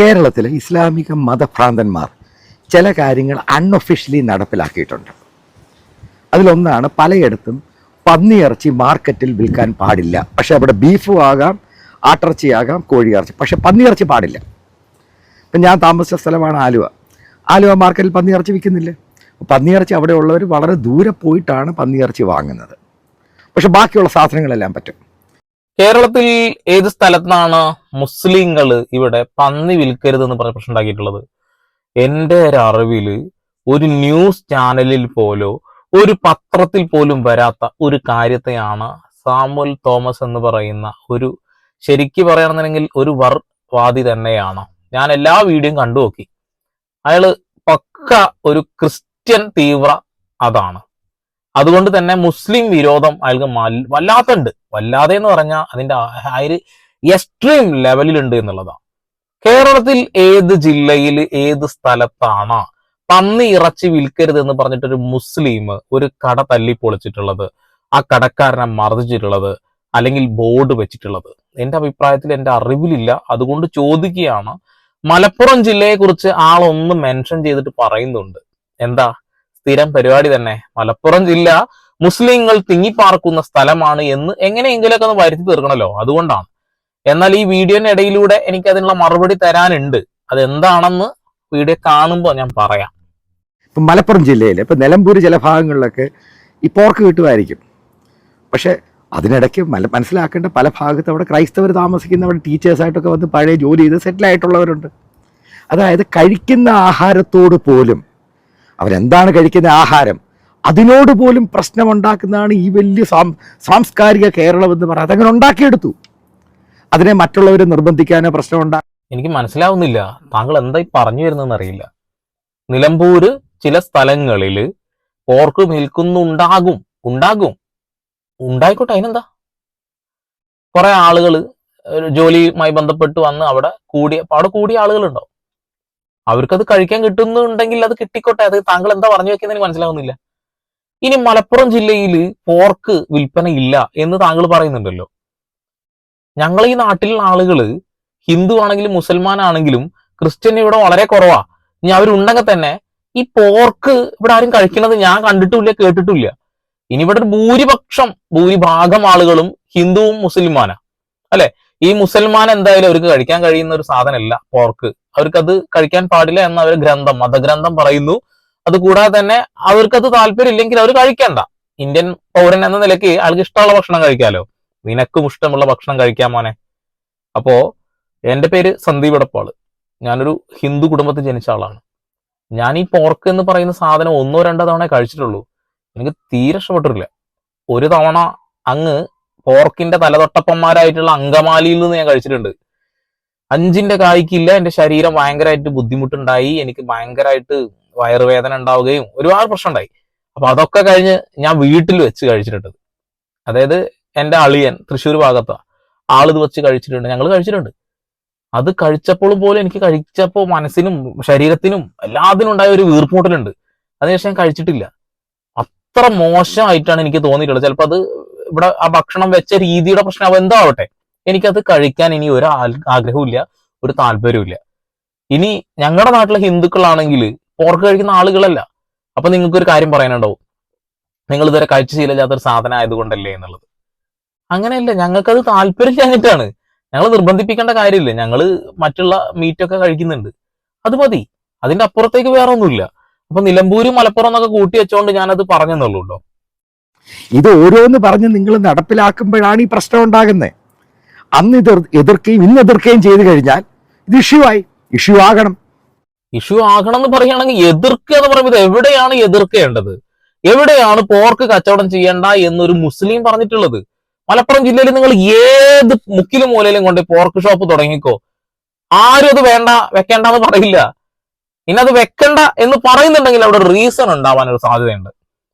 കേരളത്തിലെ ഇസ്ലാമിക മതഭ്രാന്തന്മാർ ചില കാര്യങ്ങൾ അൺഒഫീഷ്യലി നടപ്പിലാക്കിയിട്ടുണ്ട്. അതിലൊന്നാണ് പലയിടത്തും പന്നിയിറച്ചി മാർക്കറ്റിൽ വിൽക്കാൻ പാടില്ല. പക്ഷെ അവിടെ ബീഫും ആകാം ആട്ടിറച്ചിയാകാം കോഴിയിറച്ചി പക്ഷെ പന്നിയിറച്ചി പാടില്ല. ഇപ്പം ഞാൻ താമസിച്ച സ്ഥലമാണ് ആലുവ. ആലുവ മാർക്കറ്റിൽ പന്നിയിറച്ചി വിൽക്കുന്നില്ല. പന്നിയിറച്ചി അവിടെ ഉള്ളവർ വളരെ ദൂരെ പോയിട്ടാണ് പന്നിയിറച്ചി വാങ്ങുന്നത്. പക്ഷെ ബാക്കിയുള്ള സാധനങ്ങളെല്ലാം പറ്റും. കേരളത്തിൽ ഏത് സ്ഥലത്താണ് മുസ്ലിങ്ങൾ ഇവിടെ പന്നി വിൽക്കരുത് എന്ന് പറഞ്ഞ പ്രശ്നം ഉണ്ടാക്കിയിട്ടുള്ളത്? എന്റെ ഒരു അറിവിൽ ഒരു ന്യൂസ് ചാനലിൽ പോലോ ഒരു പത്രത്തിൽ പോലും വരാത്ത ഒരു കാര്യത്തെയാണ് സാമുൽ തോമസ് എന്ന് പറയുന്ന ഒരു ശരിക്ക് പറയുകയാണെന്നുണ്ടെങ്കിൽ ഒരു വർവാദി തന്നെയാണ്. ഞാൻ എല്ലാ വീഡിയോയും കണ്ടു നോക്കി അയാൾ പക്ക ഒരു ക്രിസ്ത്യൻ തീവ്ര അതാണ്. അതുകൊണ്ട് തന്നെ മുസ്ലിം വിരോധം അയാൾക്ക് വല്ലാത്തണ്ട്. വല്ലാതെ എന്ന് പറഞ്ഞാൽ അതിന്റെ ഒരു എക്സ്ട്രീം ലെവലിലുണ്ട് എന്നുള്ളതാണ്. കേരളത്തിൽ ഏത് ജില്ലയിൽ ഏത് സ്ഥലത്താണ് പന്നി ഇറച്ചി വിൽക്കരുത് എന്ന് പറഞ്ഞിട്ട് ഒരു മുസ്ലിം ഒരു കട തല്ലി പൊളിച്ചിട്ടുള്ളത് ആ കടക്കാരനെ മർദ്ദിച്ചിട്ടുള്ളത് അല്ലെങ്കിൽ ബോർഡ് വെച്ചിട്ടുള്ളത്? എന്റെ അഭിപ്രായത്തിൽ എന്റെ അറിവിലില്ല. അതുകൊണ്ട് ചോദിക്കുകയാണ്. മലപ്പുറം ജില്ലയെ കുറിച്ച് ആളൊന്ന് മെൻഷൻ ചെയ്തിട്ട് പറയുന്നുണ്ട്. എന്താ? സ്ഥിരം പരിപാടി തന്നെ. മലപ്പുറം ജില്ല മുസ്ലിങ്ങൾ തിങ്ങിപ്പാർക്കുന്ന സ്ഥലമാണ് എന്ന് എങ്ങനെയെങ്കിലൊക്കെ ഒന്ന് വരുത്തി തീർക്കണല്ലോ. അതുകൊണ്ടാണ്. എന്നാൽ ഈ വീഡിയോന്റെ ഇടയിലൂടെ എനിക്ക് അതിനുള്ള മറുപടി തരാനുണ്ട്. അതെന്താണെന്ന് വീഡിയോ കാണുമ്പോൾ ഞാൻ പറയാം. ഇപ്പം മലപ്പുറം ജില്ലയിൽ ഇപ്പം നിലമ്പൂർ ചില ഭാഗങ്ങളിലൊക്കെ ഈ പോർക്ക് കിട്ടുമായിരിക്കും. പക്ഷേ അതിനിടയ്ക്ക് മല മനസ്സിലാക്കേണ്ട പല ഭാഗത്ത് അവിടെ ക്രൈസ്തവർ താമസിക്കുന്ന അവിടെ ടീച്ചേഴ്സായിട്ടൊക്കെ വന്ന് പഴയ ജോലി ചെയ്ത് സെറ്റിലായിട്ടുള്ളവരുണ്ട്. അതായത് കഴിക്കുന്ന ആഹാരത്തോട് പോലും അവരെന്താണ് കഴിക്കുന്ന ആഹാരം? അതിനോട് പോലും പ്രശ്നമുണ്ടാക്കുന്നതാണ് ഈ വലിയ സാംസ്കാരിക കേരളം എന്ന് പറയുന്നത്. അതങ്ങനെ ഉണ്ടാക്കിയെടുത്തു. അതിനെ മറ്റുള്ളവരെ നിർബന്ധിക്കാനോ പ്രശ്നമുണ്ടാ എനിക്ക് മനസ്സിലാവുന്നില്ല. താങ്കൾ എന്താ ഈ പറഞ്ഞു വരുന്നതെന്ന് അറിയില്ല നിലമ്പൂര് ചില സ്ഥലങ്ങളിൽ പോർക്ക് വിൽക്കുന്നുണ്ടാകും. ഉണ്ടാകും. ഉണ്ടായിക്കോട്ടെ അതിനെന്താ? കുറെ ആളുകൾ ജോലിയുമായി ബന്ധപ്പെട്ട് വന്ന് അവിടെ കൂടിയ അവിടെ കൂടിയ ആളുകളുണ്ടാവും. അവർക്കത് കഴിക്കാൻ കിട്ടുന്നുണ്ടെങ്കിൽ അത് കിട്ടിക്കോട്ടെ. അത് താങ്കൾ എന്താ പറഞ്ഞു വെക്കുന്നതിന് മനസ്സിലാവുന്നില്ല. ഇനി മലപ്പുറം ജില്ലയിൽ പോർക്ക് വിൽപ്പന ഇല്ല എന്ന് താങ്കൾ പറയുന്നുണ്ടല്ലോ. ഞങ്ങൾ ഈ നാട്ടിലുള്ള ആളുകൾ ഹിന്ദു ആണെങ്കിലും മുസൽമാൻ ആണെങ്കിലും ക്രിസ്ത്യൻ ഇവിടെ വളരെ കുറവാ. ഇനി അവരുണ്ടെങ്കിൽ തന്നെ ഈ പോർക്ക് ഇവിടെ ആരും കഴിക്കുന്നത് ഞാൻ കണ്ടിട്ടില്ല കേട്ടിട്ടില്ല. ഇനി ഇവിടെ ഒരു ഭൂരിപക്ഷം ഭൂരിഭാഗം ആളുകളും ഹിന്ദുവും മുസ്ലിമാനാ അല്ലെ? ഈ മുസൽമാൻ എന്തായാലും അവർക്ക് കഴിക്കാൻ കഴിയുന്ന ഒരു സാധനമല്ല പോർക്ക്. അവർക്കത് കഴിക്കാൻ പാടില്ല എന്ന അവർ ഗ്രന്ഥം മതഗ്രന്ഥം പറയുന്നു. അത് കൂടാതെ തന്നെ അവർക്കത് താല്പര്യം ഇല്ലെങ്കിൽ അവർ കഴിക്കണ്ട. ഇന്ത്യൻ പൗരൻ എന്ന നിലയ്ക്ക് ആൾക്ക് ഇഷ്ടമുള്ള ഭക്ഷണം കഴിക്കാലോ? നിനക്കും ഇഷ്ടമുള്ള ഭക്ഷണം കഴിക്കാൻ മോനെ. അപ്പോ എന്റെ പേര് സന്ദീപ് എടപ്പാൾ. ഞാനൊരു ഹിന്ദു കുടുംബത്തിൽ ജനിച്ച ആളാണ്. ഞാൻ ഈ പോർക്ക് എന്ന് പറയുന്ന സാധനം ഒന്നോ രണ്ടോ തവണ കഴിച്ചിട്ടുള്ളൂ. എനിക്ക് തീരെ ഇഷ്ടപ്പെട്ടിട്ടില്ല. ഒരു തവണ അങ്ങ് പോർക്കിന്റെ തലതൊട്ടപ്പന്മാരായിട്ടുള്ള അങ്കമാലിയിൽ നിന്ന് ഞാൻ കഴിച്ചിട്ടുണ്ട്. അഞ്ചിന്റെ കായ്ക്കില്ല എന്റെ ശരീരം ഭയങ്കരമായിട്ട് ബുദ്ധിമുട്ടുണ്ടായി എനിക്ക് ഭയങ്കരമായിട്ട് വയറുവേദന ഉണ്ടാവുകയും ഒരുപാട് പ്രശ്നം ഉണ്ടായി അപ്പൊ അതൊക്കെ കഴിഞ്ഞ് ഞാൻ വീട്ടിൽ വെച്ച് കഴിച്ചിട്ടുണ്ട്. അതായത് എന്റെ അളിയൻ തൃശ്ശൂർ ഭാഗത്താ. ആളിത് വെച്ച് കഴിച്ചിട്ടുണ്ട് ഞങ്ങൾ കഴിച്ചിട്ടുണ്ട്. അത് കഴിച്ചപ്പോൾ പോലും എനിക്ക് കഴിച്ചപ്പോൾ മനസ്സിനും ശരീരത്തിനും എല്ലാത്തിനും ഉണ്ടായ ഒരു വീർപ്പൂട്ടലുണ്ട് അതിനുശേഷം ഞാൻ കഴിച്ചിട്ടില്ല. അത്ര മോശമായിട്ടാണ് എനിക്ക് തോന്നിയിട്ടുള്ളത്. ചിലപ്പോൾ അത് ഇവിടെ ആ ഭക്ഷണം വെച്ച രീതിയുടെ പ്രശ്നം എന്തോ ആവട്ടെ. എനിക്കത് കഴിക്കാൻ ഇനി ഒരു ആഗ്രഹവും ഒരു താല്പര്യവും ഇല്ല ഇനി ഞങ്ങളുടെ നാട്ടിലെ ഹിന്ദുക്കളാണെങ്കിൽ പോർക്ക് കഴിക്കുന്ന ആളുകളല്ല. അപ്പൊ നിങ്ങൾക്കൊരു കാര്യം പറയാനുണ്ടാവും. നിങ്ങൾ ഇതുവരെ കഴിച്ചു ശീലമില്ലാത്തൊരു സാധനം ആയതുകൊണ്ടല്ലേ എന്നുള്ളത്. അങ്ങനെയല്ല ഞങ്ങൾക്കത് താല്പര്യമില്ലാഞ്ഞിട്ടാണ്. ഞങ്ങൾ നിർബന്ധിപ്പിക്കേണ്ട കാര്യമില്ല. ഞങ്ങൾ മറ്റുള്ള മീറ്റൊക്കെ കഴിക്കുന്നുണ്ട്. അത് മതി. അതിന്റെ അപ്പുറത്തേക്ക് വേറെ ഒന്നുമില്ല അപ്പൊ നിലമ്പൂരും മലപ്പുറം എന്നൊക്കെ കൂട്ടി വെച്ചോണ്ട് ഞാനത് പറഞ്ഞെന്നുള്ളൂ ഇത് ഓരോന്ന് പറഞ്ഞ് നിങ്ങൾ നടപ്പിലാക്കുമ്പോഴാണ് ഈ പ്രശ്നം ഉണ്ടാകുന്നത് അന്ന് ഇത് എതിർക്കുകയും ഇന്ന് എതിർക്കുകയും ചെയ്തു കഴിഞ്ഞാൽ ഇത് ഇഷ്യൂ ആയി. ഇഷ്യൂ ആകണം. ഇഷ്യൂ ആകണം എന്ന് പറയുകയാണെങ്കിൽ എതിർക്കുക എന്ന് പറയുമ്പോൾ എവിടെയാണ് എതിർക്കേണ്ടത്? എവിടെയാണ് പോർക്ക് കച്ചവടം ചെയ്യേണ്ട എന്നൊരു മുസ്ലിം പറഞ്ഞിട്ടുള്ളത്. മലപ്പുറം ജില്ലയിൽ നിങ്ങൾ ഏത് മുക്കിലും മൂലയിലും കൊണ്ട് പോർക്ക് ഷോപ്പ് തുടങ്ങിക്കോ. ആരും അത് വേണ്ട വെക്കേണ്ട എന്ന് പറയില്ല. ഇനി അത് വെക്കണ്ട എന്ന് പറയുന്നുണ്ടെങ്കിൽ അവിടെ റീസൺ ഉണ്ടാവാൻ ഒരു സാധ്യതയുണ്ട്.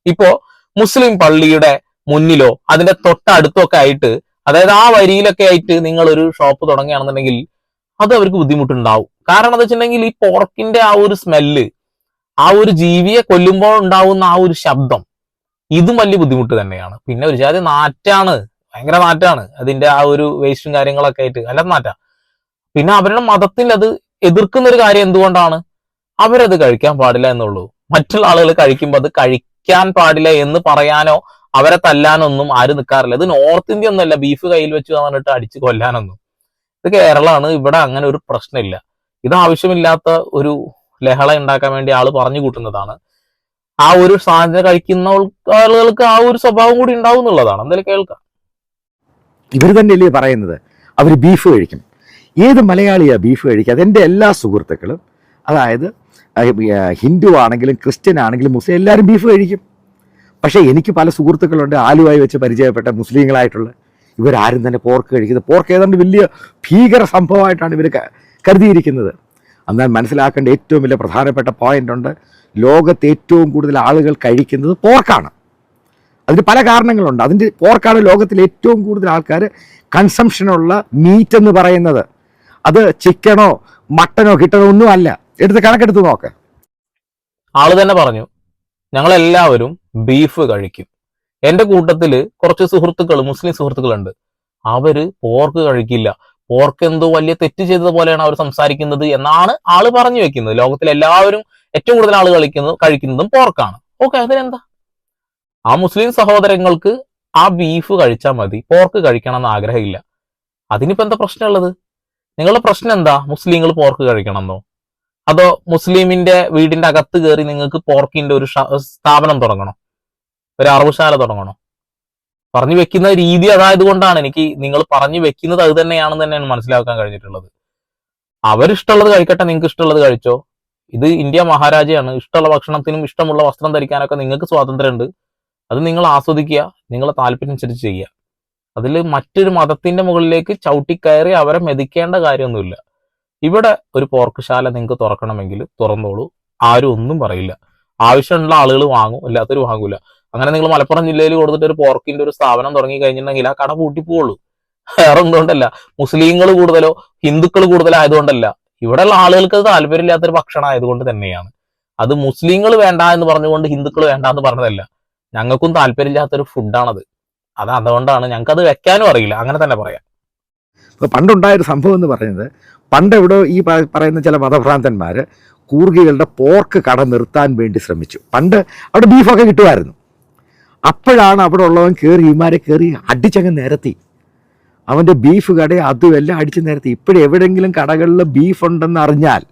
ഇപ്പോ മുസ്ലിം പള്ളിയുടെ മുന്നിലോ അതിന്റെ തൊട്ടടുത്തോ ഒക്കെ ആയിട്ട് അതായത് ആ വരിയിലൊക്കെ ആയിട്ട് നിങ്ങൾ ഒരു ഷോപ്പ് തുടങ്ങുകയാണെന്നുണ്ടെങ്കിൽ അത് അവർക്ക് ബുദ്ധിമുട്ടുണ്ടാവും. കാരണം എന്താ വെച്ചിട്ടുണ്ടെങ്കിൽ ഈ പോർക്കിന്റെ ആ ഒരു സ്മെല്ല് ആ ഒരു ജീവിയെ കൊല്ലുമ്പോൾ ഉണ്ടാവുന്ന ആ ഒരു ശബ്ദം ഇതും വലിയ ബുദ്ധിമുട്ട് തന്നെയാണ്. പിന്നെ ഒരു ജാതി നാറ്റാണ് ഭയങ്കര നാറ്റാണ്. അതിന്റെ ആ ഒരു വേസ്റ്റും കാര്യങ്ങളൊക്കെ ആയിട്ട്. അല്ല നാറ്റ. പിന്നെ അവരുടെ മതത്തിൽ അത് എതിർക്കുന്ന ഒരു കാര്യം എന്തുകൊണ്ടാണ്? അവരത് കഴിക്കാൻ പാടില്ല എന്നുള്ളൂ. മറ്റുള്ള ആളുകൾ കഴിക്കുമ്പോൾ അത് കഴിക്കാൻ പാടില്ല എന്ന് പറയാനോ അവരെ തല്ലാനൊന്നും ആരും നിൽക്കാറില്ല ഇത് നോർത്ത് ഇന്ത്യ ഒന്നല്ല ബീഫ് കയ്യിൽ വെച്ച് പറഞ്ഞിട്ട് അടിച്ച് കൊല്ലാനൊന്നും. ഇത് കേരളമാണ്. ഇവിടെ അങ്ങനെ ഒരു പ്രശ്നമില്ല. ഇത് ആവശ്യമില്ലാത്ത ഒരു ലഹള ഉണ്ടാക്കാൻ വേണ്ടി ആൾ പറഞ്ഞു കൂട്ടുന്നതാണ്. ആ ഒരു സാധനം കഴിക്കുന്ന ആളുകൾക്ക് ആ ഒരു സ്വഭാവം കൂടി ഉണ്ടാവും എന്നുള്ളതാണ്. എന്തായാലും കേൾക്കാം. ഇവർ തന്നെയല്ലേ പറയുന്നത്? അവർ ബീഫ് കഴിക്കും. ഏത് മലയാളിയാ ബീഫ് കഴിക്കുക? അതെന്റെ എല്ലാ സുഹൃത്തുക്കളും അതായത് ഹിന്ദു ആണെങ്കിലും ക്രിസ്ത്യൻ ആണെങ്കിലും മുസ്ലിം എല്ലാവരും ബീഫ് കഴിക്കും. പക്ഷേ എനിക്ക് പല സുഹൃത്തുക്കളുണ്ട് ആലുവായി വെച്ച് പരിചയപ്പെട്ട മുസ്ലിങ്ങളായിട്ടുള്ള. ഇവരാരും തന്നെ പോർക്ക് കഴിക്കുന്നത് പോർക്ക് ഏതാണ്ട് വലിയ ഭീകര സംഭവമായിട്ടാണ് ഇവർ കരുതിയിരിക്കുന്നത്. എന്നാൽ മനസ്സിലാക്കേണ്ട ഏറ്റവും വലിയ പ്രധാനപ്പെട്ട പോയിന്റ് ഉണ്ട് ലോകത്ത് ഏറ്റവും കൂടുതൽ ആളുകൾ കഴിക്കുന്നത് പോർക്കാണ്. അതിന് പല കാരണങ്ങളുണ്ട്. അതിന്റെ പോർക്കാണ് ലോകത്തിൽ ഏറ്റവും കൂടുതൽ ആൾക്കാർ കൺസംഷനുള്ള മീറ്റ് എന്ന് പറയുന്നത്. അത് ചിക്കനോ മട്ടനോ കിട്ടണോ ഒന്നും അല്ല. എടുത്ത് കണക്കെടുത്ത് നോക്ക്. ആൾ തന്നെ പറഞ്ഞു. ഞങ്ങൾ എല്ലാവരും ബീഫ് കഴിക്കും. എന്റെ കൂട്ടത്തിൽ കുറച്ച് സുഹൃത്തുക്കൾ മുസ്ലിം സുഹൃത്തുക്കളുണ്ട്. അവർ പോർക്ക് കഴിക്കില്ല. പോർക്ക് എന്തോ വലിയ തെറ്റ് ചെയ്തത് പോലെയാണ് അവർ സംസാരിക്കുന്നത് എന്നാണ് ആൾ പറഞ്ഞു വെക്കുന്നത്. ലോകത്തിൽ എല്ലാവരും ഏറ്റവും കൂടുതൽ ആൾ കളിക്കുന്നത് കഴിക്കുന്നതും പോർക്കാണ് ഓക്കെ അതിനെന്താ? ആ മുസ്ലിം സഹോദരങ്ങൾക്ക് ആ ബീഫ് കഴിച്ചാൽ മതി. പോർക്ക് കഴിക്കണം എന്ന് ആഗ്രഹമില്ല. അതിനിപ്പോ എന്താ പ്രശ്നമുള്ളത്? നിങ്ങളുടെ പ്രശ്നം എന്താ? മുസ്ലിങ്ങൾ പോർക്ക് കഴിക്കണമെന്നോ? അതോ മുസ്ലിമിന്റെ വീടിന്റെ അകത്ത് കയറി നിങ്ങൾക്ക് പോർക്കിന്റെ ഒരു സ്ഥാപനം തുടങ്ങണോ? ഒരു അറവുശാല തുടങ്ങണോ? പറഞ്ഞു വെക്കുന്ന രീതി അതായത് കൊണ്ടാണ് എനിക്ക് നിങ്ങൾ പറഞ്ഞു വെക്കുന്നത് അത് തന്നെയാണെന്ന് തന്നെയാണ് മനസ്സിലാക്കാൻ കഴിഞ്ഞിട്ടുള്ളത്. അവരിഷ്ടമുള്ളത് കഴിക്കട്ടെ നിങ്ങൾക്ക് ഇഷ്ടമുള്ളത് കഴിച്ചോ. ഇത് ഇന്ത്യ മഹാരാജയാണ്. ഇഷ്ടമുള്ള ഭക്ഷണത്തിനും ഇഷ്ടമുള്ള വസ്ത്രം ധരിക്കാനൊക്കെ നിങ്ങൾക്ക് സ്വാതന്ത്ര്യമുണ്ട്. അത് നിങ്ങൾ ആസ്വദിക്കുക നിങ്ങളെ താല്പര്യം അനുസരിച്ച് ചെയ്യുക. അതിൽ മറ്റൊരു മതത്തിന്റെ മുകളിലേക്ക് ചവിട്ടിക്കയറി അവരെ മെതിക്കേണ്ട കാര്യമൊന്നുമില്ല. ഇവിടെ ഒരു പോർക്കുശാല നിങ്ങൾക്ക് തുറക്കണമെങ്കിൽ തുറന്നോളൂ. ആരും ഒന്നും പറയില്ല. ആവശ്യമുള്ള ആളുകൾ വാങ്ങും അല്ലാത്തവർ വാങ്ങൂല. അങ്ങനെ നിങ്ങൾ മലപ്പുറം ജില്ലയിൽ കൊടുത്തിട്ട് ഒരു പോർക്കിന്റെ ഒരു സ്ഥാപനം തുടങ്ങി കഴിഞ്ഞിട്ടുണ്ടെങ്കിൽ ആ കട പൂട്ടിപ്പോളൂ വേറെ എന്തുകൊണ്ടല്ല മുസ്ലിങ്ങൾ കൂടുതലോ ഹിന്ദുക്കൾ കൂടുതലോ ആയതുകൊണ്ടല്ല ഇവിടെയുള്ള ആളുകൾക്ക് അത് താല്പര്യമില്ലാത്തൊരു ഭക്ഷണം ആയതുകൊണ്ട് തന്നെയാണ്. അത് മുസ്ലിങ്ങൾ വേണ്ട എന്ന് പറഞ്ഞുകൊണ്ട് ഹിന്ദുക്കൾ വേണ്ട എന്ന് പറഞ്ഞതല്ല. ഞങ്ങൾക്കും താല്പര്യമില്ലാത്തൊരു ഫുഡാണത്. അത് അതുകൊണ്ടാണ് ഞങ്ങൾക്ക് അത് വെക്കാനും അറിയില്ല. അങ്ങനെ തന്നെ പറയാം. പണ്ടുണ്ടായ ഒരു സംഭവം എന്ന് പറയുന്നത് പണ്ട് എവിടെ ഈ പറയുന്ന ചില മതഭ്രാന്തന്മാർ കൂർഗികളുടെ പോർക്ക് കട നിർത്താൻ വേണ്ടി ശ്രമിച്ചു. പണ്ട് അവിടെ ബീഫൊക്കെ കിട്ടുമായിരുന്നു. അപ്പോഴാണ് അവിടെ ഉള്ളവൻ കയറി ഇമാരെ കയറി അടിച്ചങ്ങ് നിരത്തി. അവന്റെ ബീഫ് കട അതും എല്ലാം അടിച്ച് നിരത്തി. ഇപ്പോഴും എവിടെയെങ്കിലും കടകളിൽ ബീഫ് ഉണ്ടെന്ന് അറിഞ്ഞാൽ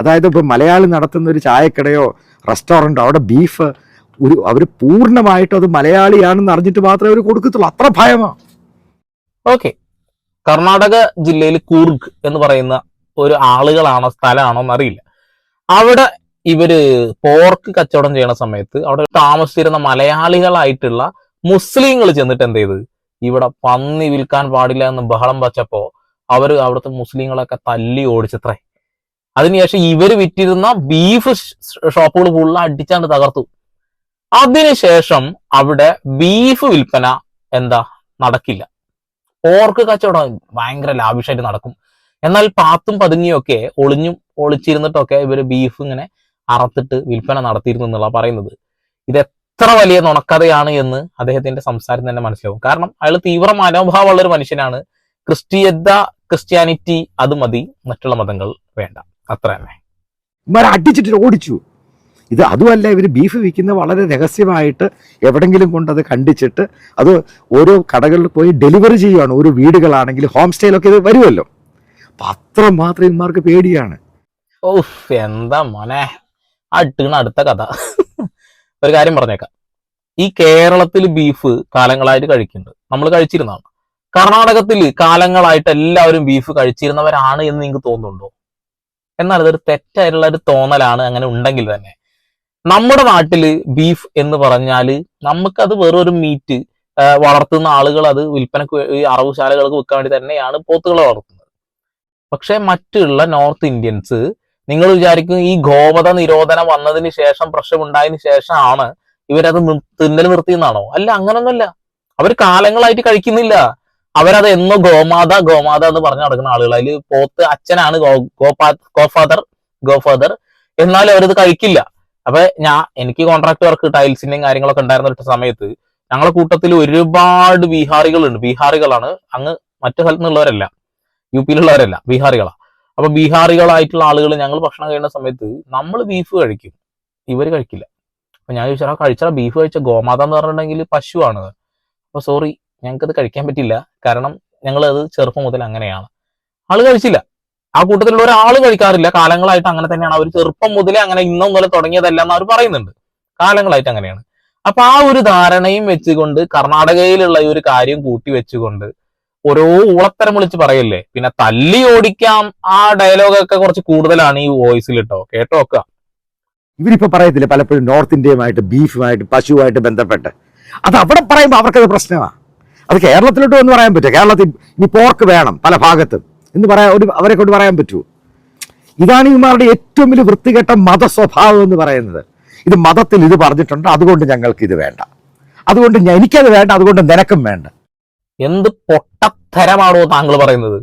അതായത് ഇപ്പോൾ മലയാളി നടത്തുന്ന ഒരു ചായക്കടയോ റെസ്റ്റോറന്റോ അവിടെ ബീഫ് ഒരു അവർ പൂർണമായിട്ടും അത് മലയാളിയാണെന്ന് അറിഞ്ഞിട്ട് മാത്രമേ അവർ കൊടുക്കത്തുള്ളൂ. അത്ര ഭയമാണ് ഓക്കെ. കർണാടക ജില്ലയിൽ കൂർഗ് എന്ന് പറയുന്ന ഒരു ആളുകളാണോ സ്ഥലമാണോ എന്നറിയില്ല. അവിടെ ഇവർ പോർക്ക് കച്ചവടം ചെയ്യണ സമയത്ത് അവിടെ താമസിച്ചിരുന്ന മലയാളികളായിട്ടുള്ള മുസ്ലിങ്ങൾ ചെന്നിട്ട് എന്ത് ചെയ്ത്? ഇവിടെ പന്നി വിൽക്കാൻ പാടില്ല എന്ന് ബഹളം വച്ചപ്പോ അവർ അവിടുത്തെ മുസ്ലിങ്ങളൊക്കെ തല്ലി ഓടിച്ചത്രേ. അതിനുശേഷം ഇവർ വിറ്റിരുന്ന ബീഫ് ഷോപ്പുകൾ ഫുള്ള് അടിച്ചാണ്ട് തകർത്തു. അതിനുശേഷം അവിടെ ബീഫ് വിൽപ്പന എന്താ? നടക്കില്ല. പോർക്ക് കച്ചവടം ഭയങ്കര ലാവിഷായിട്ട് നടക്കും. എന്നാൽ പാത്തും പതുങ്ങിയൊക്കെ ഒളിഞ്ഞും ഒളിച്ചിരുന്നിട്ടൊക്കെ ഇവർ ബീഫ് ഇങ്ങനെ അറത്തിട്ട് വിൽപ്പന നടത്തിയിരുന്നു എന്നുള്ള പറയുന്നത്. ഇത് എത്ര വലിയ നുണക്കഥയാണ് എന്ന് അദ്ദേഹത്തിന്റെ സംസാരം തന്നെ മനസ്സിലാവും. കാരണം അയാൾ തീവ്ര മനോഭാവമുള്ള ഒരു മനുഷ്യനാണ്. ക്രിസ്തീയത ക്രിസ്ത്യാനിറ്റി അത് മതി. മറ്റുള്ള മതങ്ങൾ വേണ്ട. അത്ര തന്നെ അടിച്ചിട്ട് ഓടിച്ചു. ഇത് അതുമല്ല ഇവർ ബീഫ് വിൽക്കുന്ന വളരെ രഹസ്യമായിട്ട് എവിടെങ്കിലും കൊണ്ടത് കണ്ടിച്ചിട്ട് അത് ഓരോ കടകളിൽ പോയി ഡെലിവറി ചെയ്യുകയാണ് ഓരോ വീടുകളാണെങ്കിലും ഹോം സ്റ്റേയിലൊക്കെ ഇത് വരുമല്ലോ. അപ്പം അത്രമാത്രം ഇമാർക്ക് പേടിയാണ്. ഓ എന്താ മോനെ? അട്ടുകണ അടുത്ത കഥ. ഒരു കാര്യം പറഞ്ഞേക്കാം. ഈ കേരളത്തിൽ ബീഫ് കാലങ്ങളായിട്ട് കഴിക്കുന്നുണ്ട്. നമ്മൾ കഴിച്ചിരുന്നതാണ്. കർണാടകത്തിൽ കാലങ്ങളായിട്ട് എല്ലാവരും ബീഫ് കഴിച്ചിരുന്നവരാണ് എന്ന് നിങ്ങൾക്ക് തോന്നുന്നുണ്ടോ? എന്നാൽ ഇതൊരു തെറ്റായിട്ടുള്ള ഒരു തോന്നലാണ് അങ്ങനെ ഉണ്ടെങ്കിൽ തന്നെ. നമ്മുടെ നാട്ടിൽ ബീഫ് എന്ന് പറഞ്ഞാൽ നമുക്കത് വേറൊരു മീറ്റ് വളർത്തുന്ന ആളുകൾ അത് വിൽപ്പനക്ക് അറവുശാലകൾക്ക് വിൽക്കാൻ വേണ്ടി തന്നെയാണ് പോത്തുകളെ വളർത്തുന്നത്. പക്ഷെ മറ്റുള്ള നോർത്ത് ഇന്ത്യൻസ് നിങ്ങൾ വിചാരിക്കും ഈ ഗോവധ നിരോധനം വന്നതിന് ശേഷം പ്രശ്നം ഉണ്ടായതിനു ശേഷമാണ് ഇവരത് തിന്നൽ നിർത്തിയെന്നാണോ? അല്ല അങ്ങനൊന്നുമല്ല. അവർ കാലങ്ങളായിട്ട് കഴിക്കുന്നില്ല. അവരത് എന്നോ ഗോമാത ഗോമാത എന്ന് പറഞ്ഞു നടക്കുന്ന ആളുകൾ. അതിൽ പോത്ത് അച്ഛനാണ് ഗോപാ ഗോഫാദർ ഗോഫാദർ. എന്നാലും അവരത് കഴിക്കില്ല. അപ്പൊ ഞാൻ എനിക്ക് കോൺട്രാക്ട് വർക്ക് ടൈൽസിന്റെയും കാര്യങ്ങളൊക്കെ ഉണ്ടായിരുന്ന സമയത്ത് ഞങ്ങളുടെ കൂട്ടത്തിൽ ഒരുപാട് ബീഹാറികളുണ്ട്. ബീഹാറികളാണ് അങ്ങ് മറ്റു സ്ഥലത്ത് നിന്നുള്ളവരല്ല യു പിയിലുള്ളവരല്ല. ബീഹാറികളാ. അപ്പൊ ബീഹാറികളായിട്ടുള്ള ആളുകൾ ഞങ്ങൾ ഭക്ഷണം കഴിക്കുന്ന സമയത്ത് നമ്മൾ ബീഫ് കഴിക്കും. ഇവർ കഴിക്കില്ല. അപ്പൊ ഞാൻ ചോദിച്ചാൽ കഴിച്ചാൽ ബീഫ് കഴിച്ച. ഗോമാത എന്ന് പറഞ്ഞിട്ടുണ്ടെങ്കിൽ പശുവാണ്. അപ്പൊ സോറി ഞങ്ങൾക്കത് കഴിക്കാൻ പറ്റില്ല. കാരണം ഞങ്ങൾ അത് ചെറുപ്പം മുതൽ അങ്ങനെയാണ്. ആൾ കഴിച്ചില്ല. ആ കൂട്ടത്തിലുള്ള ഒരാൾ കഴിക്കാറില്ല. കാലങ്ങളായിട്ട് അങ്ങനെ തന്നെയാണ്. അവർ ചെറുപ്പം മുതലേ അങ്ങനെ ഇന്നും മുതലേ തുടങ്ങിയതല്ല എന്ന് അവർ പറയുന്നുണ്ട്. കാലങ്ങളായിട്ട് അങ്ങനെയാണ്. അപ്പൊ ആ ഒരു ധാരണയും വെച്ചുകൊണ്ട് കർണാടകയിലുള്ള ഈ ഒരു കാര്യം കൂട്ടി വെച്ചുകൊണ്ട് ഓരോ ഊളത്തരം വിളിച്ച് പറയല്ലേ? പിന്നെ തല്ലി ഓടിക്കാം ആ ഡയലോഗൊക്കെ കുറച്ച് കൂടുതലാണ് ഈ വോയിസിൽ കേട്ടോ കേട്ടോ ഒക്കെ. ഇവരിപ്പോ പറയത്തില്ല പലപ്പോഴും നോർത്ത് ഇന്ത്യയുമായിട്ട് ബീഫുമായിട്ട് പശുവായിട്ട് ബന്ധപ്പെട്ട്. അത് അവിടെ പറയുമ്പോൾ അവർക്കത് പ്രശ്നമാണ് അത് കേരളത്തിലോട്ട് ഒന്ന് പറയാൻ പറ്റുമോ? കേരളത്തിൽ ഇനി പോർക്ക് വേണം പല ഭാഗത്തും. എന്ന് പറയാൻ ഒരു അവരെ കൊണ്ട് പറയാൻ പറ്റുമോ ഇതാണ് ഇമാരുടെ ഏറ്റവും വലിയ വൃത്തികെട്ട മതസ്വഭാവം എന്ന് പറയുന്നത്. ഇത് മതത്തിൽ ഇത് പറഞ്ഞിട്ടുണ്ട് അതുകൊണ്ട് ഞങ്ങൾക്ക് ഇത് വേണ്ട. അതുകൊണ്ട് എനിക്കത് വേണ്ട അതുകൊണ്ട് നിനക്കും വേണ്ട. എന്ത് പൊട്ടത്തരമാണോ താങ്കൾ പറയുന്നത്?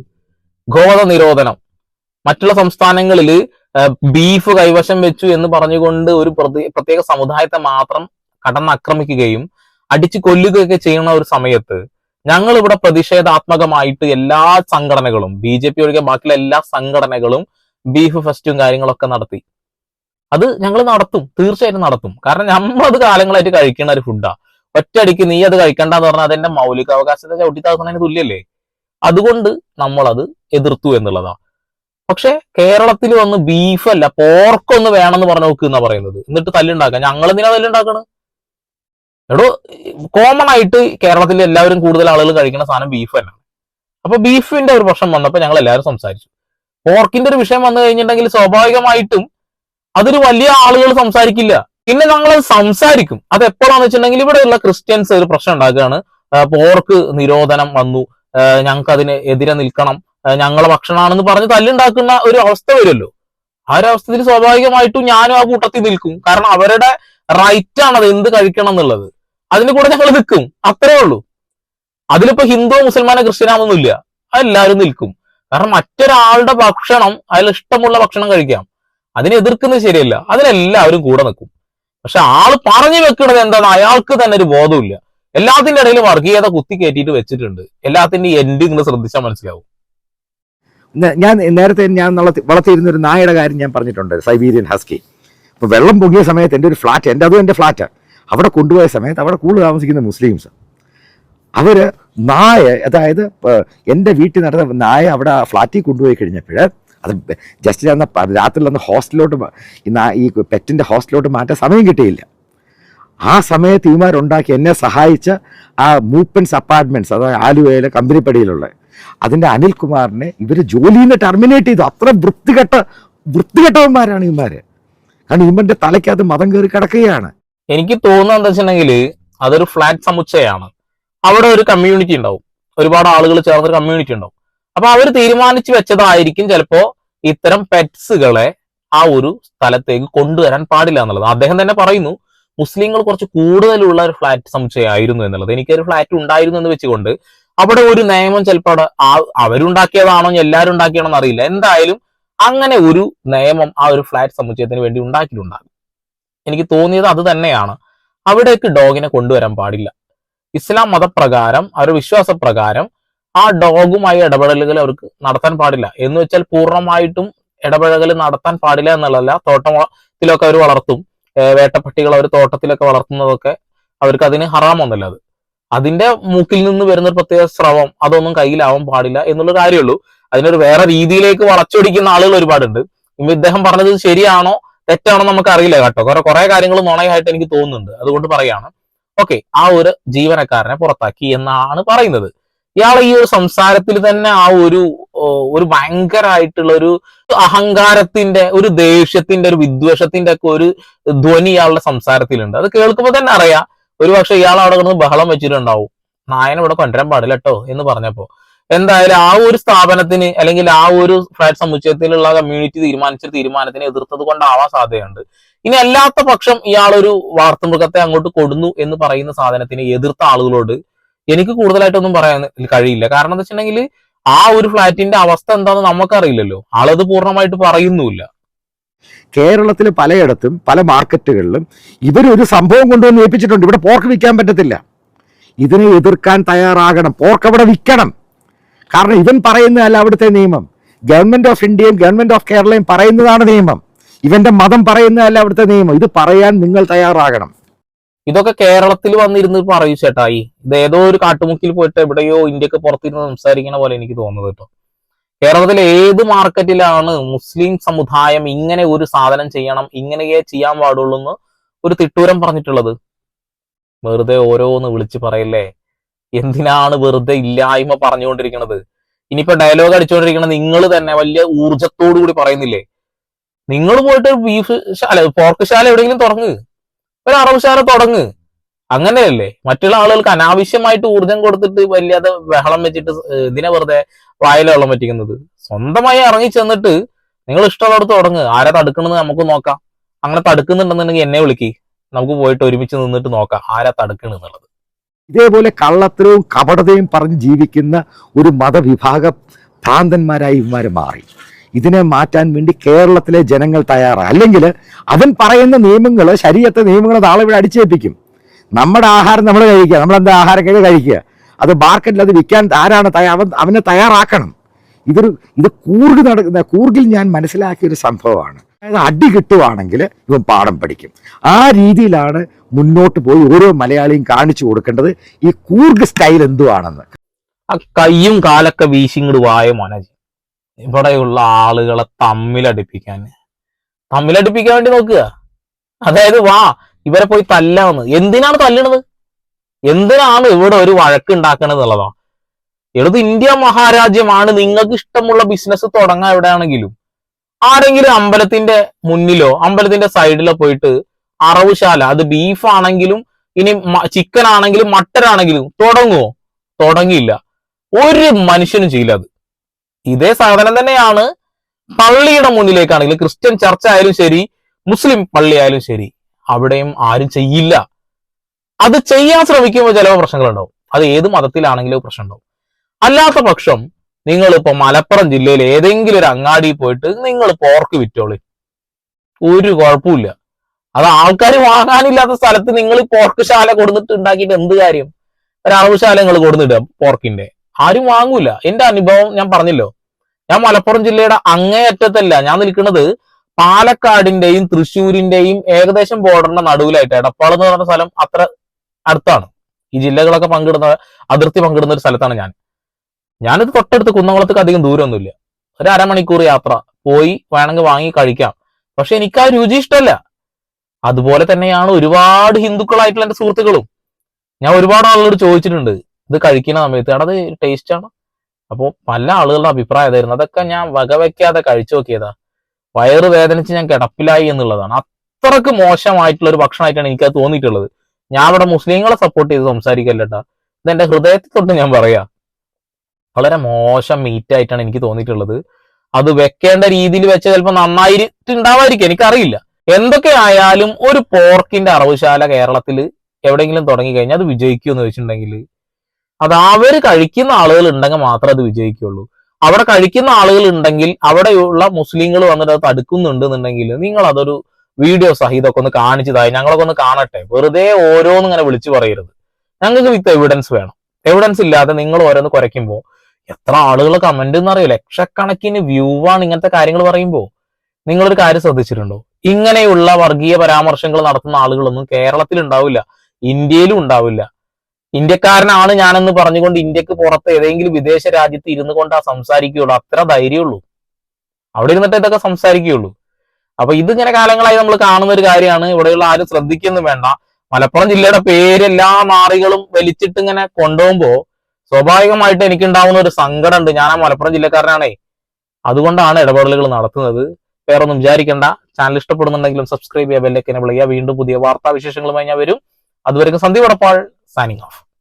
ഗോവധ നിരോധനം. മറ്റുള്ള സംസ്ഥാനങ്ങളിൽ ബീഫ് കൈവശം വെച്ചു എന്ന് പറഞ്ഞുകൊണ്ട് ഒരു പ്രത്യേക സമുദായത്തെ മാത്രം കടന്നാക്രമിക്കുകയും അടിച്ചു കൊല്ലുകയൊക്കെ ചെയ്യുന്ന ഒരു സമയത്ത് ഞങ്ങൾ ഇവിടെ പ്രതിഷേധാത്മകമായിട്ട് എല്ലാ സംഘടനകളും ബി ജെ പി ഒഴികെ ബാക്കിയുള്ള എല്ലാ സംഘടനകളും ബീഫ് ഫെസ്റ്റും കാര്യങ്ങളൊക്കെ നടത്തി. അത് ഞങ്ങൾ നടത്തും തീർച്ചയായിട്ടും നടത്തും. കാരണം നമ്മളത് കാലങ്ങളായിട്ട് കഴിക്കുന്ന ഒരു ഫുഡാ ഒറ്റയടിക്ക് നീ അത് കഴിക്കണ്ടെന്ന് പറഞ്ഞാൽ അതെന്റെ മൗലികാവകാശത്തെ ചവിട്ടിത്താക്കുന്നതിന് തുല്യല്ലേ? അതുകൊണ്ട് നമ്മളത് എതിർത്തു എന്നുള്ളതാ. പക്ഷെ കേരളത്തിൽ വന്ന് ബീഫല്ല പോർക്കൊന്ന് വേണമെന്ന് പറഞ്ഞു നോക്ക് എന്നാ പറയുന്നത്. എന്നിട്ട് തല്ലുണ്ടാക്കാം ഞങ്ങൾ എന്തിനാ തല്ലുണ്ടാക്കണ്? എടോ കോമൺ ആയിട്ട് കേരളത്തിൽ എല്ലാവരും കൂടുതൽ ആളുകൾ കഴിക്കുന്ന സാധനം ബീഫ് തന്നെയാണ്. അപ്പൊ ബീഫിന്റെ ഒരു പ്രശ്നം വന്നപ്പോൾ ഞങ്ങൾ എല്ലാവരും സംസാരിച്ചു. പോർക്കിന്റെ ഒരു വിഷയം വന്നു കഴിഞ്ഞിട്ടുണ്ടെങ്കിൽ സ്വാഭാവികമായിട്ടും അതൊരു വലിയ ആളുകൾ സംസാരിക്കില്ല. പിന്നെ ഞങ്ങൾ സംസാരിക്കും. അത് എപ്പോഴാന്ന് വെച്ചിട്ടുണ്ടെങ്കിൽ ഇവിടെയുള്ള ക്രിസ്ത്യൻസ് ഒരു പ്രശ്നം ഉണ്ടാക്കുകയാണ്. പോർക്ക് നിരോധനം വന്നു. ഞങ്ങൾക്ക് അതിന് എതിരെ നിൽക്കണം. ഞങ്ങളെ ഭക്ഷണമാണെന്ന് പറഞ്ഞ് തല്ലുണ്ടാക്കുന്ന ഒരു അവസ്ഥ വരുമല്ലോ. ആ ഒരു അവസ്ഥയിൽ സ്വാഭാവികമായിട്ടും ഞാനും ആ കൂട്ടത്തിൽ നിൽക്കും. കാരണം അവരുടെ റൈറ്റ് ആണ് അത് എന്ത് കഴിക്കണം എന്നുള്ളത്. അതിന് കൂടെ ഞങ്ങൾ നിൽക്കും അത്രേ ഉള്ളൂ. അതിലിപ്പോ ഹിന്ദു മുസൽമാനോ ഇല്ല. അതെല്ലാവരും നിൽക്കും. കാരണം മറ്റൊരാളുടെ ഭക്ഷണം അതിൽ ഇഷ്ടമുള്ള ഭക്ഷണം കഴിക്കാം. അതിനെ എതിർക്കുന്നത് ശരിയല്ല. അതിനെല്ലാവരും കൂടെ നിൽക്കും പക്ഷെ ആൾ പറഞ്ഞു വെക്കുന്നത് എന്താണ്? അയാൾക്ക് തന്നെ ഒരു ബോധമില്ല എല്ലാത്തിന്റെ ഇടയിൽ വർഗീയത കുത്തി കയറ്റിയിട്ട് വെച്ചിട്ടുണ്ട്. എല്ലാത്തിന്റെ എൻഡ് ഇങ്ങനെ ശ്രദ്ധിച്ചാൽ മനസ്സിലാവും. ഞാൻ നേരത്തെ ഞാൻ വളർത്തിയിരുന്ന ഒരു നായയുടെ കാര്യം ഞാൻ പറഞ്ഞിട്ടുണ്ട് സൈബീരിയൻ ഹസ്കി. അപ്പോൾ വെള്ളം പൊങ്ങിയ സമയത്ത് എന്റെ ഒരു ഫ്ലാറ്റ് എന്റെ അതും എന്റെ ഫ്ലാറ്റ്. അവിടെ കൊണ്ടുപോയ സമയത്ത് അവിടെ കൂടുതൽ താമസിക്കുന്ന മുസ്ലിംസ്. അവർ നായ അതായത് എന്റെ വീട്ടിൽ നടന്ന നായ അവിടെ ഫ്ലാറ്റിൽ കൊണ്ടുപോയി കഴിഞ്ഞപ്പോൾ അത് ജസ്റ്റ് ഞാൻ രാത്രി അന്ന് ഹോസ്റ്റലിലോട്ട് ഈ പെറ്റിന്റെ ഹോസ്റ്റലിലോട്ട് മാറ്റാൻ സമയം കിട്ടിയില്ല. ആ സമയത്ത് ഇവമാരുണ്ടാക്കി എന്നെ സഹായിച്ച ആ മൂപ്പൻസ് അപ്പാർട്ട്മെന്റ്സ് അതായത് ആലുവയിലെ കമ്പനിപ്പടിയിലുള്ള അതിന്റെ അനിൽകുമാറിനെ ഇവർ ജോലിയിൽ നിന്ന് ടെർമിനേറ്റ് ചെയ്തു. അത്ര വൃത്തികെട്ട വൃത്തികെട്ടവന്മാരാണ് ഇവന്മാർ കാരണം ഇവന്റെ തലയ്ക്കകത്ത് മതം കയറി കിടക്കുകയാണ്. എനിക്ക് തോന്നുന്നത് എന്താ വെച്ചിട്ടുണ്ടെങ്കിൽ അതൊരു ഫ്ലാറ്റ് സമുച്ചയമാണ്. അവിടെ ഒരു കമ്മ്യൂണിറ്റി ഉണ്ടാവും. ഒരുപാട് ആളുകൾ ചേർന്നൊരു കമ്മ്യൂണിറ്റി ഉണ്ടാവും. അപ്പൊ അവർ തീരുമാനിച്ചു വെച്ചതായിരിക്കും ചിലപ്പോ ഇത്തരം പെറ്റ്സുകളെ ആ ഒരു സ്ഥലത്തേക്ക് കൊണ്ടുവരാൻ പാടില്ല എന്നുള്ളത്. അദ്ദേഹം തന്നെ പറയുന്നു മുസ്ലിങ്ങൾ കുറച്ച് കൂടുതലുള്ള ഒരു ഫ്ലാറ്റ് സമുച്ചയമായിരുന്നു എന്നുള്ളത്. എനിക്കൊരു ഫ്ലാറ്റ് ഉണ്ടായിരുന്നു എന്ന് വെച്ചുകൊണ്ട് അവിടെ ഒരു നിയമം ചിലപ്പോൾ ആ- അവരുണ്ടാക്കിയതാണോ എല്ലാവരും ഉണ്ടാക്കിയാണോ എന്നറിയില്ല. എന്തായാലും അങ്ങനെ ഒരു നിയമം ആ ഒരു ഫ്ലാറ്റ് സമുച്ചയത്തിന് വേണ്ടി ഉണ്ടാക്കിയിട്ടുണ്ടാകും. എനിക്ക് തോന്നിയത് അത് തന്നെയാണ്. അവിടേക്ക് ഡോഗിനെ കൊണ്ടുവരാൻ പാടില്ല. ഇസ്ലാം മതപ്രകാരം അവരുടെ വിശ്വാസപ്രകാരം ആ ഡോഗുമായി ഇടപെടലുകൾ അവർക്ക് നടത്താൻ പാടില്ല. എന്ന് വെച്ചാൽ പൂർണമായിട്ടും ഇടപെടലുകൾ നടത്താൻ പാടില്ല എന്നുള്ളതല്ല തോട്ടത്തിലൊക്കെ അവർ വളർത്തും. വേട്ടപ്പട്ടികൾ അവർ തോട്ടത്തിലൊക്കെ വളർത്തുന്നതൊക്കെ അവർക്ക് അതിന് ഹറാമൊന്നുമല്ല അത്. അതിന്റെ മൂക്കിൽ നിന്ന് വരുന്ന ഒരു പ്രത്യേക സ്രവം അതൊന്നും കയ്യിലാവാൻ പാടില്ല എന്നുള്ള കാര്യമുള്ളൂ അതിനൊരു വേറെ രീതിയിലേക്ക് വളച്ചൊടിക്കുന്ന ആളുകൾ ഒരുപാടുണ്ട്. ഇപ്പൊ ഇദ്ദേഹം പറഞ്ഞത് ശരിയാണോ? തെറ്റാണോ നമുക്ക് അറിയില്ല കേട്ടോ. കുറെ കുറെ കാര്യങ്ങൾ നുണയായിട്ട് എനിക്ക് തോന്നുന്നുണ്ട്. അതുകൊണ്ട് പറയാണ്. ഓക്കെ ആ ഒരു ജീവനക്കാരനെ പുറത്താക്കി എന്നാണ് പറയുന്നത്. ഇയാൾ ഈ ഒരു സംസാരത്തിൽ തന്നെ ആ ഒരു ഒരു ഭയങ്കരമായിട്ടുള്ള ഒരു അഹങ്കാരത്തിന്റെ ഒരു ദേഷ്യത്തിന്റെ ഒരു വിദ്വേഷത്തിന്റെ ഒക്കെ ഒരു ധ്വനി ഇയാളുടെ സംസാരത്തിലുണ്ട്. അത് കേൾക്കുമ്പോൾ തന്നെ അറിയാം. ഒരു പക്ഷെ ഇയാൾ അവിടെ കിടന്ന് ബഹളം വെച്ചിട്ടുണ്ടാവും. നായനെ ഇവിടെ കൊണ്ടുവരാൻ പാടില്ല കേട്ടോ എന്ന് പറഞ്ഞപ്പോ എന്തായാലും ആ ഒരു സ്ഥാപനത്തിന് അല്ലെങ്കിൽ ആ ഒരു ഫ്ലാറ്റ് സമുച്ചയത്തിലുള്ള കമ്മ്യൂണിറ്റി തീരുമാനിച്ച തീരുമാനത്തിനെ എതിർത്തത് കൊണ്ടാവാൻ സാധ്യതയുണ്ട്. ഇനി അല്ലാത്ത പക്ഷം ഇയാളൊരു ഒരു വളർത്തുമൃഗത്തെ അങ്ങോട്ട് കൊടുന്നു എന്ന് പറയുന്ന സാധനത്തിന് എതിർത്ത ആളുകളോട് എനിക്ക് കൂടുതലായിട്ടൊന്നും പറയാൻ കഴിയില്ല. കാരണം എന്താ വെച്ചിട്ടുണ്ടെങ്കിൽ ആ ഒരു ഫ്ലാറ്റിന്റെ അവസ്ഥ എന്താണെന്ന് നമുക്കറിയില്ലല്ലോ. ആളത് പൂർണമായിട്ട് പറയുന്നുമില്ല. കേരളത്തിൽ പലയിടത്തും പല മാർക്കറ്റുകളിലും ഇവരൊരു സംഭവം കൊണ്ടുവന്ന് ഏൽപ്പിച്ചിട്ടുണ്ട്. ഇവിടെ പോർക്ക് വിൽക്കാൻ പറ്റത്തില്ല. ഇതിനെ എതിർക്കാൻ തയ്യാറാകണം. പോർക്ക് അവിടെ വിൽക്കണം. കാരണം ഇവൻ പറയുന്നതല്ല അവിടുത്തെ നിയമം. ഗവൺമെന്റ് ഓഫ് ഇന്ത്യയും ഗവൺമെന്റ് ഓഫ് കേരളയും പറയുന്നതാണ് നിയമം. ഇവന്റെ മതം പറയുന്നതല്ല അവിടുത്തെ നിയമം. ഇത് പറയാൻ നിങ്ങൾ തയ്യാറാകണം. ഇതൊക്കെ കേരളത്തിൽ വന്നിരുന്ന് പറയൂ ചേട്ടായി. ഇത് ഏതോ ഒരു കാട്ടുമുക്കിൽ പോയിട്ട് എവിടെയോ ഇന്ത്യയ്ക്ക് പുറത്തിരുന്ന് സംസാരിക്കണ പോലെ എനിക്ക് തോന്നുന്നത് കേട്ടോ. കേരളത്തിലെ ഏത് മാർക്കറ്റിലാണ് മുസ്ലിം സമുദായം ഇങ്ങനെ ഒരു സാധനം ചെയ്യണം ഇങ്ങനെയേ ചെയ്യാൻ പാടുള്ളൂ എന്ന് ഒരു തിട്ടൂരം പറഞ്ഞിട്ടുള്ളത്? വെറുതെ ഓരോന്ന് വിളിച്ചു പറയല്ലേ? എന്തിനാണ് വെറുതെ ഇല്ലായ്മ പറഞ്ഞുകൊണ്ടിരിക്കുന്നത് ഇനിയിപ്പോ ഡയലോഗ് അടിച്ചുകൊണ്ടിരിക്കുന്നത് നിങ്ങൾ തന്നെ വലിയ ഊർജത്തോടു കൂടി പറയുന്നില്ലേ? നിങ്ങൾ പോയിട്ട് ബീഫ് ശാല പോർക്ക് ശാല എവിടെയെങ്കിലും തുടങ്ങ് ഒരു അറവുശാല തുടങ്ങ്. അങ്ങനെയല്ലേ? മറ്റുള്ള ആളുകൾക്ക് അനാവശ്യമായിട്ട് ഊർജം കൊടുത്തിട്ട് വല്ലാതെ ബഹളം വെച്ചിട്ട് ഇതിനെ വെറുതെ വായില വെള്ളം പറ്റിക്കുന്നത് സ്വന്തമായി ഇറങ്ങി ചെന്നിട്ട് നിങ്ങൾ ഇഷ്ടമുള്ളത് തുടങ്ങ്. ആരാ തടുക്കണമെന്ന് നമുക്ക് നോക്കാം. അങ്ങനെ തടുക്കുന്നുണ്ടെന്നുണ്ടെങ്കിൽ എന്നെ വിളിക്കി. നമുക്ക് പോയിട്ട് ഒരുമിച്ച് നിന്നിട്ട് നോക്കാം ആരാ തടുക്കണെന്നുള്ളത് ഇതേപോലെ കള്ളത്തരവും കപടതയും പറഞ്ഞ് ജീവിക്കുന്ന ഒരു മതവിഭാഗ ഭ്രാന്തന്മാരായി ഇവന്മാർ മാറി. ഇതിനെ മാറ്റാൻ വേണ്ടി കേരളത്തിലെ ജനങ്ങൾ തയ്യാറാണ് അല്ലെങ്കിൽ അവൻ പറയുന്ന നിയമങ്ങൾ ശരീരത്തെ നിയമങ്ങൾ നാളെ ഇവിടെ അടിച്ചേൽപ്പിക്കും. നമ്മുടെ ആഹാരം നമ്മൾ കഴിക്കുക. നമ്മളെന്താ ആഹാരം കഴിക്കുക? അത് മാർക്കറ്റിൽ അത് വിൽക്കാൻ ആരാണ് അവൻ അവനെ തയ്യാറാക്കണം. ഇതൊരു ഇത് കൂർഗ് നടക്കുന്ന കൂർഗിൽ ഞാൻ മനസ്സിലാക്കിയൊരു സംഭവമാണ്. അതായത് അടി കിട്ടുവാണെങ്കിൽ ഇവൻ പാഠം പഠിക്കും. ആ രീതിയിലാണ് മുന്നോട്ട് പോയി ഓരോ മലയാളിയും കാണിച്ചു കൊടുക്കേണ്ടത് ഈ കൂർഗ് സ്റ്റൈൽ എന്തുവാണെന്ന്. ആ കയ്യും കാലൊക്കെ വീശിങ്ങട് വായ മനജ്? ഇവിടെയുള്ള ആളുകളെ തമ്മിലടിപ്പിക്കാൻ. തമ്മിലടിപ്പിക്കാൻ വേണ്ടി നോക്കുക. അതായത് വാ ഇവരെ പോയി തല്ലാന്ന് എന്തിനാണ് തല്ലണത്? എന്തിനാണ് ഇവിടെ ഒരു വഴക്ക് ഉണ്ടാക്കണത് എന്നുള്ളതാണ് എഴുത് ഇന്ത്യ മഹാരാജ്യമാണ് നിങ്ങൾക്ക് ഇഷ്ടമുള്ള ബിസിനസ് തുടങ്ങാൻ എവിടെയാണെങ്കിലും. ആരെങ്കിലും അമ്പലത്തിന്റെ മുന്നിലോ അമ്പലത്തിന്റെ സൈഡിലോ പോയിട്ട് അറവുശാല അത് ബീഫ് ആണെങ്കിലും ഇനി ചിക്കൻ ആണെങ്കിലും മട്ടൻ ആണെങ്കിലും തുടങ്ങുമോ തുടങ്ങിയില്ല. ഒരു മനുഷ്യനും ചെയ്യില്ല അത്. ഇതേ സാധനം തന്നെയാണ് പള്ളിയുടെ മുന്നിലേക്കാണെങ്കിലും ക്രിസ്ത്യൻ ചർച്ച ആയാലും ശരി മുസ്ലിം പള്ളി ആയാലും ശരി അവിടെയും ആരും ചെയ്യില്ല. അത് ചെയ്യാൻ ശ്രമിക്കുമ്പോൾ ചില പ്രശ്നങ്ങളുണ്ടാവും. അത് ഏത് മതത്തിലാണെങ്കിലും പ്രശ്നം ഉണ്ടാവും അല്ലാത്ത പക്ഷം നിങ്ങൾ ഇപ്പൊ മലപ്പുറം ജില്ലയിൽ ഏതെങ്കിലും ഒരു അങ്ങാടി പോയിട്ട് നിങ്ങൾ പോർക്ക് വിറ്റോളി. ഒരു കുഴപ്പമില്ല അത് ആൾക്കാർ വാങ്ങാനില്ലാത്ത സ്ഥലത്ത് നിങ്ങൾ പോർക്ക് ശാല കൊടുത്തിട്ട് ഉണ്ടാക്കിയിട്ട് എന്ത് കാര്യം? ഒരു അറവുശാല നിങ്ങൾ കൊടുത്തിട്ട് പോർക്കിന്റെ ആരും വാങ്ങൂല. എന്റെ അനുഭവം ഞാൻ പറഞ്ഞല്ലോ. ഞാൻ മലപ്പുറം ജില്ലയുടെ അങ്ങേയറ്റത്തല്ല. ഞാൻ നിൽക്കുന്നത് പാലക്കാടിന്റെയും തൃശ്ശൂരിന്റെയും ഏകദേശം ബോർഡറിന്റെ നടുവിലായിട്ട് എടപ്പാൾ എന്ന് പറഞ്ഞ സ്ഥലം അത്ര അടുത്താണ്. ഈ ജില്ലകളൊക്കെ പങ്കിടുന്ന അതിർത്തി പങ്കിടുന്ന ഒരു സ്ഥലത്താണ് ഞാൻ. ഞാനിത് തൊട്ടടുത്ത് കുന്നംകുളത്തേക്ക് അധികം ദൂരമൊന്നുമില്ല. ഒരു അരമണിക്കൂർ യാത്ര. പോയി വേണമെങ്കിൽ വാങ്ങി കഴിക്കാം. പക്ഷെ എനിക്ക് ആ രുചി ഇഷ്ടമല്ല. അതുപോലെ തന്നെയാണ് ഒരുപാട് ഹിന്ദുക്കളായിട്ടുള്ള എന്റെ സുഹൃത്തുക്കളും. ഞാൻ ഒരുപാട് ആളുകളോട് ചോദിച്ചിട്ടുണ്ട് ഇത് കഴിക്കുന്ന സമയത്ത് അത് ടേസ്റ്റ് ആണ്. അപ്പോൾ പല ആളുകളുടെ അഭിപ്രായം ഇതായിരുന്നു അതൊക്കെ ഞാൻ വകവയ്ക്കാതെ കഴിച്ചു നോക്കിയതാ. വയറ് വേദനിച്ച് ഞാൻ കിടപ്പിലായി എന്നുള്ളതാണ്. അത്രയ്ക്ക് മോശമായിട്ടുള്ള ഒരു ഭക്ഷണമായിട്ടാണ് എനിക്കത് തോന്നിയിട്ടുള്ളത്. ഞാൻ അവിടെ മുസ്ലിങ്ങളെ സപ്പോർട്ട് ചെയ്ത് സംസാരിക്കല്ലട്ടാ എന്റെ ഹൃദയത്തിൽ തൊട്ട് ഞാൻ പറയാ. വളരെ മോശം മീറ്റ് ആയിട്ടാണ് എനിക്ക് തോന്നിയിട്ടുള്ളത്. അത് വെക്കേണ്ട രീതിയിൽ വെച്ച ചിലപ്പോൾ നന്നായിട്ടുണ്ടാവായിരിക്കും എനിക്കറിയില്ല. എന്തൊക്കെ ആയാലും ഒരു പോർക്കിന്റെ അറവുശാല കേരളത്തിൽ എവിടെയെങ്കിലും തുടങ്ങി കഴിഞ്ഞാൽ അത് വിജയിക്കുമെന്ന് വെച്ചിട്ടുണ്ടെങ്കിൽ അത് അവർ കഴിക്കുന്ന ആളുകൾ ഉണ്ടെങ്കിൽ മാത്രമേ അത് വിജയിക്കുള്ളൂ അവിടെ കഴിക്കുന്ന ആളുകൾ ഉണ്ടെങ്കിൽ അവിടെയുള്ള മുസ്ലിങ്ങൾ വന്നിട്ട് അത് തടുക്കുന്നുണ്ട് എന്നുണ്ടെങ്കിൽ നിങ്ങൾ അതൊരു വീഡിയോ സഹിതമൊക്കെ ഒന്ന് കാണിച്ചതായി ഞങ്ങളൊക്കെ ഒന്ന് കാണട്ടെ. വെറുതെ ഓരോന്നും ഇങ്ങനെ വിളിച്ചു പറയരുത്. ഞങ്ങൾക്ക് വിത്ത് എവിഡൻസ് വേണം. എവിഡൻസ് ഇല്ലാതെ നിങ്ങൾ ഓരോന്ന് കുരയ്ക്കുമ്പോൾ എത്ര ആളുകൾ കമന്റ് എന്നറിയോ ലക്ഷക്കണക്കിന് വ്യൂ ആണ് ഇങ്ങനത്തെ കാര്യങ്ങൾ പറയുമ്പോൾ നിങ്ങളൊരു കാര്യം ശ്രദ്ധിച്ചിട്ടുണ്ടോ? ഇങ്ങനെയുള്ള വർഗീയ പരാമർശങ്ങൾ നടത്തുന്ന ആളുകളൊന്നും കേരളത്തിൽ ഉണ്ടാവില്ല. ഇന്ത്യയിലും ഉണ്ടാവില്ല. ഇന്ത്യക്കാരനാണ് ഞാനെന്ന് പറഞ്ഞുകൊണ്ട് ഇന്ത്യയ്ക്ക് പുറത്ത് ഏതെങ്കിലും വിദേശ രാജ്യത്ത് ഇരുന്നു കൊണ്ടാ സംസാരിക്കുകയുള്ളൂ. അത്ര ധൈര്യമുള്ളൂ അവിടെ ഇരുന്നിട്ട് ഇതൊക്കെ സംസാരിക്കുകയുള്ളൂ. അപ്പൊ ഇതിങ്ങനെ കാലങ്ങളായി നമ്മൾ കാണുന്ന ഒരു കാര്യമാണ്. ഇവിടെയുള്ള ആരും ശ്രദ്ധിക്കുന്നു വേണ്ട. മലപ്പുറം ജില്ലയുടെ പേര് എല്ലാ നാറികളും വലിച്ചിട്ട് ഇങ്ങനെ കൊണ്ടുപോകുമ്പോ സ്വാഭാവികമായിട്ട് എനിക്കുണ്ടാവുന്ന ഒരു സങ്കടം ഉണ്ട് ഞാൻ ആ മലപ്പുറം ജില്ലക്കാരനാണേ. അതുകൊണ്ടാണ് ഇടപെടലുകൾ നടത്തുന്നത്. വേറെ ഒന്നും വിചാരിക്കേണ്ട. ചാനൽ ഇഷ്ടപ്പെടുന്നുണ്ടെങ്കിലും സബ്സ്ക്രൈബ് ചെയ്യാൻ ബെല്ലൊക്കെ വിളിക്കുക. വീണ്ടും പുതിയ വാർത്താ വിശേഷങ്ങളുമായി ഞാൻ വരും. അതുവരെയും സന്ദീപ് വടപ്പാൾ സൈനിങ് ഓഫ്